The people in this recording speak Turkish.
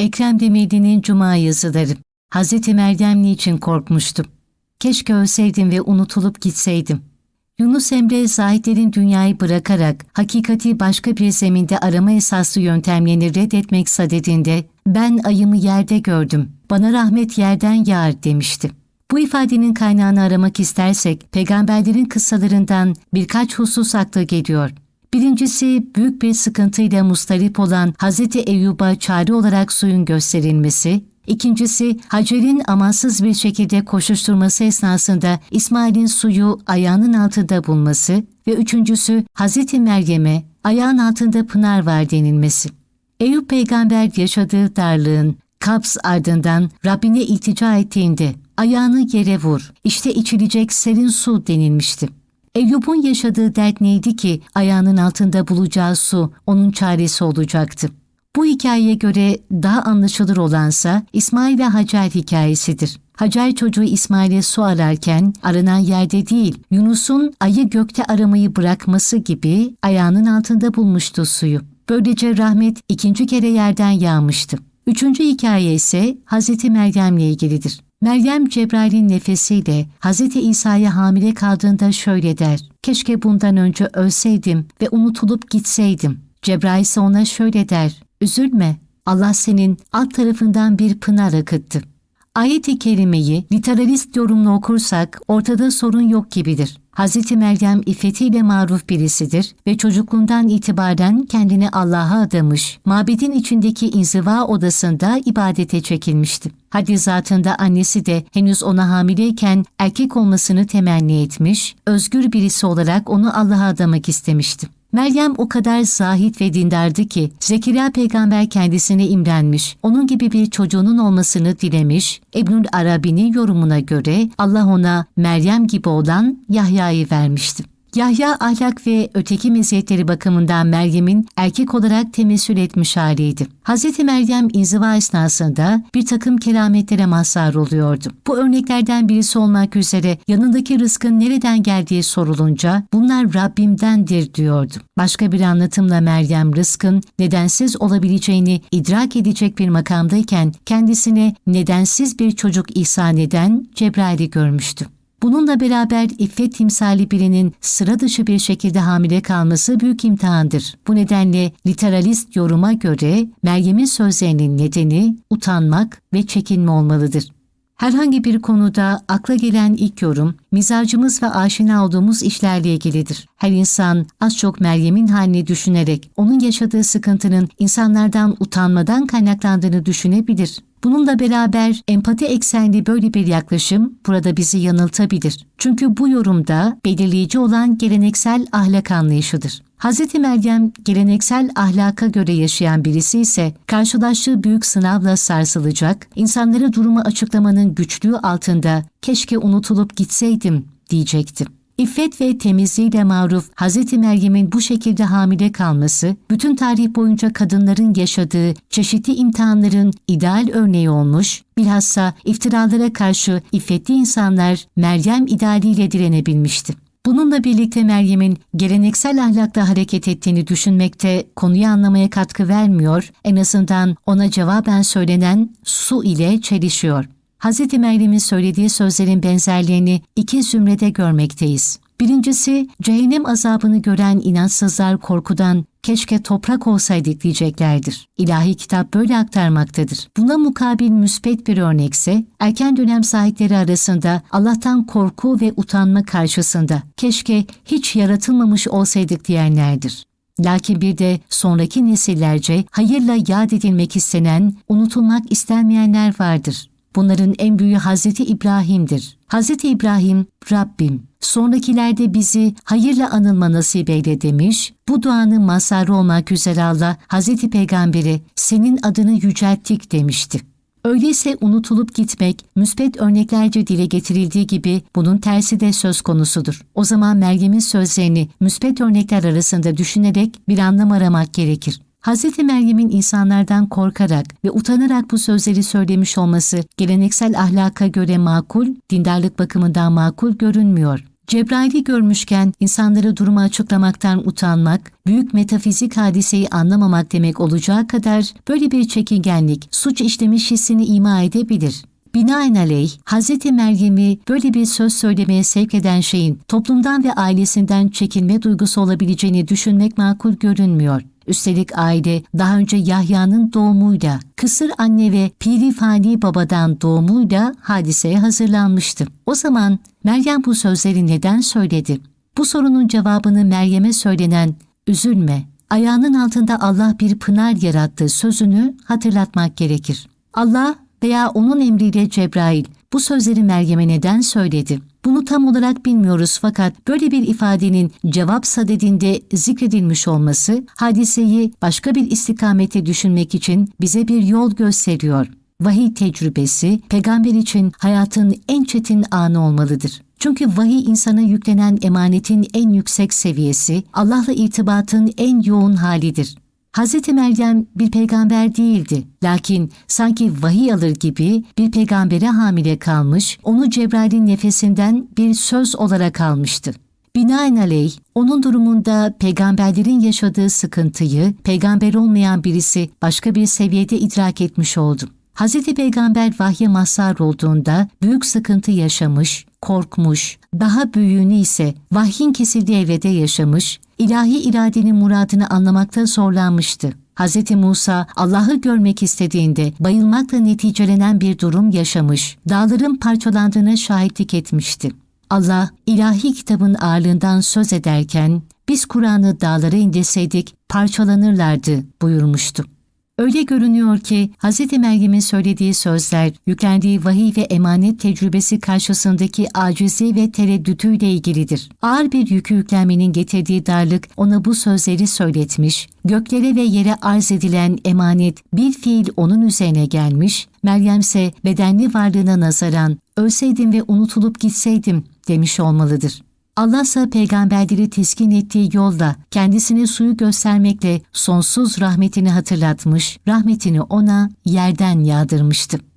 Ekrem Demirli'nin Cuma yazıları. Hazreti Meryem niçin korkmuştu? Keşke ölseydim ve unutulup gitseydim. Yunus Emre zahitlerin dünyayı bırakarak hakikati başka bir zeminde arama esaslı yöntemlerini reddetmek sadedinde ben ayımı yerde gördüm, bana rahmet yerden yağar demişti. Bu ifadenin kaynağını aramak istersek peygamberlerin kıssalarından birkaç husus akla geliyor. Birincisi büyük bir sıkıntıyla mustarip olan Hz. Eyyub'a çare olarak suyun gösterilmesi, İkincisi Hacer'in amansız bir şekilde koşuşturması esnasında İsmail'in suyu ayağının altında bulması ve üçüncüsü Hz. Meryem'e ayağın altında pınar var denilmesi. Eyüp peygamber yaşadığı darlığın kaps ardından Rabbine iltica ettiğinde ayağını yere vur, işte içilecek serin su denilmişti. Eyyub'un yaşadığı dert neydi ki ayağının altında bulacağı su onun çaresi olacaktı. Bu hikayeye göre daha anlaşılır olansa İsmail ve Hacer hikayesidir. Hacer çocuğu İsmail'e su ararken aranan yerde değil, Yunus'un ayı gökte aramayı bırakması gibi ayağının altında bulmuştu suyu. Böylece rahmet ikinci kere yerden yağmıştı. Üçüncü hikaye ise Hz. Meryem'le ilgilidir. Meryem Cebrail'in nefesiyle Hz. İsa'ya hamile kaldığında şöyle der. Keşke bundan önce ölseydim ve unutulup gitseydim. Cebrail ise ona şöyle der. Üzülme, Allah senin alt tarafından bir pınar akıttı. Ayet-i kerimeyi literalist yorumla okursak ortada sorun yok gibidir. Hz. Meryem iffetiyle maruf birisidir ve çocukluğundan itibaren kendini Allah'a adamış, mabedin içindeki inziva odasında ibadete çekilmişti. Hadi zatında annesi de henüz ona hamileyken erkek olmasını temenni etmiş, özgür birisi olarak onu Allah'a adamak istemişti. Meryem o kadar zahit ve dindardı ki Zekeriya peygamber kendisine imrenmiş, onun gibi bir çocuğunun olmasını dilemiş, İbnül Arabi'nin yorumuna göre Allah ona Meryem gibi olan Yahya'yı vermişti. Yahya ahlak ve öteki meziyetleri bakımından Meryem'in erkek olarak temessül etmiş haliydi. Hz. Meryem inziva esnasında bir takım kerametlere mazhar oluyordu. Bu örneklerden birisi olmak üzere yanındaki rızkın nereden geldiği sorulunca bunlar Rabbimdendir diyordu. Başka bir anlatımla Meryem rızkın nedensiz olabileceğini idrak edecek bir makamdayken kendisine nedensiz bir çocuk ihsan eden Cebrail'i görmüştü. Bununla beraber iffet timsali birinin sıra dışı bir şekilde hamile kalması büyük imtihandır. Bu nedenle literalist yoruma göre Meryem'in sözlerinin nedeni utanmak ve çekinme olmalıdır. Herhangi bir konuda akla gelen ilk yorum, mizacımız ve aşina olduğumuz işlerle ilgilidir. Her insan az çok Meryem'in halini düşünerek onun yaşadığı sıkıntının insanlardan utanmadan kaynaklandığını düşünebilir. Bununla beraber empati eksenli böyle bir yaklaşım burada bizi yanıltabilir. Çünkü bu yorumda belirleyici olan geleneksel ahlak anlayışıdır. Hz. Meryem geleneksel ahlaka göre yaşayan birisi ise karşılaştığı büyük sınavla sarsılacak, insanlara durumu açıklamanın güçlüğü altında keşke unutulup gitseydim diyecekti. İffet ve temizliğiyle maruf Hz. Meryem'in bu şekilde hamile kalması, bütün tarih boyunca kadınların yaşadığı çeşitli imtihanların ideal örneği olmuş, bilhassa iftiralara karşı iffetli insanlar Meryem idealiyle direnebilmişti. Bununla birlikte Meryem'in geleneksel ahlakla hareket ettiğini düşünmekte konuyu anlamaya katkı vermiyor, en azından ona cevaben söylenen su ile çelişiyor. Hz. Meryem'in söylediği sözlerin benzerliğini iki zümrede görmekteyiz. Birincisi, cehennem azabını gören inançsızlar korkudan keşke toprak olsaydık diyeceklerdir. İlahi kitap böyle aktarmaktadır. Buna mukabil müspet bir örnekse, erken dönem sahipleri arasında Allah'tan korku ve utanma karşısında keşke hiç yaratılmamış olsaydık diyenlerdir. Lakin bir de sonraki nesillerce hayırla yad edilmek istenen, unutulmak istenmeyenler vardır. Bunların en büyüğü Hazreti İbrahim'dir. Hazreti İbrahim, Rabbim, sonrakilerde bizi hayırla anılma nasip eyle demiş, bu duanın mazharı olmak üzere Allah, Hazreti Peygamber'e senin adını yücelttik demişti. Öyleyse unutulup gitmek, müspet örneklerce dile getirildiği gibi bunun tersi de söz konusudur. O zaman Meryem'in sözlerini müspet örnekler arasında düşünerek bir anlam aramak gerekir. Hz. Meryem'in insanlardan korkarak ve utanarak bu sözleri söylemiş olması geleneksel ahlaka göre makul, dindarlık bakımından makul görünmüyor. Cebrail'i görmüşken insanlara durumu açıklamaktan utanmak, büyük metafizik hadiseyi anlamamak demek olacağı kadar böyle bir çekingenlik suç işlemiş hissini ima edebilir. Binaenaleyh Hz. Meryem'i böyle bir söz söylemeye sevk eden şeyin toplumdan ve ailesinden çekinme duygusu olabileceğini düşünmek makul görünmüyor. Üstelik aile daha önce Yahya'nın doğumuyla, kısır anne ve piri fani babadan doğumuyla hadiseye hazırlanmıştı. O zaman Meryem bu sözleri neden söyledi? Bu sorunun cevabını Meryem'e söylenen üzülme, ayağının altında Allah bir pınar yarattı sözünü hatırlatmak gerekir. Allah veya onun emriyle Cebrail bu sözleri Meryem'e neden söyledi? Bunu tam olarak bilmiyoruz fakat böyle bir ifadenin cevap sadedinde zikredilmiş olması hadiseyi başka bir istikamete düşünmek için bize bir yol gösteriyor. Vahiy tecrübesi peygamber için hayatın en çetin anı olmalıdır. Çünkü vahiy insana yüklenen emanetin en yüksek seviyesi, Allah'la irtibatın en yoğun halidir. Hz. Meryem bir peygamber değildi. Lakin sanki vahiy alır gibi bir peygambere hamile kalmış, onu Cebrail'in nefesinden bir söz olarak almıştı. Binaenaleyh onun durumunda peygamberlerin yaşadığı sıkıntıyı peygamber olmayan birisi başka bir seviyede idrak etmiş oldu. Hz. Peygamber vahye mazhar olduğunda büyük sıkıntı yaşamış, korkmuş, daha büyüğünü ise vahyin kesildiği evrede yaşamış, ilahi iradenin muradını anlamakta zorlanmıştı. Hz. Musa Allah'ı görmek istediğinde bayılmakla neticelenen bir durum yaşamış, dağların parçalandığına şahitlik etmişti. Allah ilahi kitabın ağırlığından söz ederken biz Kur'an'ı dağlara indirseydik parçalanırlardı buyurmuştu. Öyle görünüyor ki Hz. Meryem'in söylediği sözler, yüklendiği vahiy ve emanet tecrübesi karşısındaki acizi ve tereddütüyle ilgilidir. Ağır bir yükü yüklenmenin getirdiği darlık ona bu sözleri söyletmiş, göklere ve yere arz edilen emanet bir fiil onun üzerine gelmiş, Meryem ise bedenli varlığına nazaran ölseydim ve unutulup gitseydim demiş olmalıdır. Allah peygamberleri teskin ettiği yolda kendisine suyu göstermekle sonsuz rahmetini hatırlatmış, rahmetini ona yerden yağdırmıştı.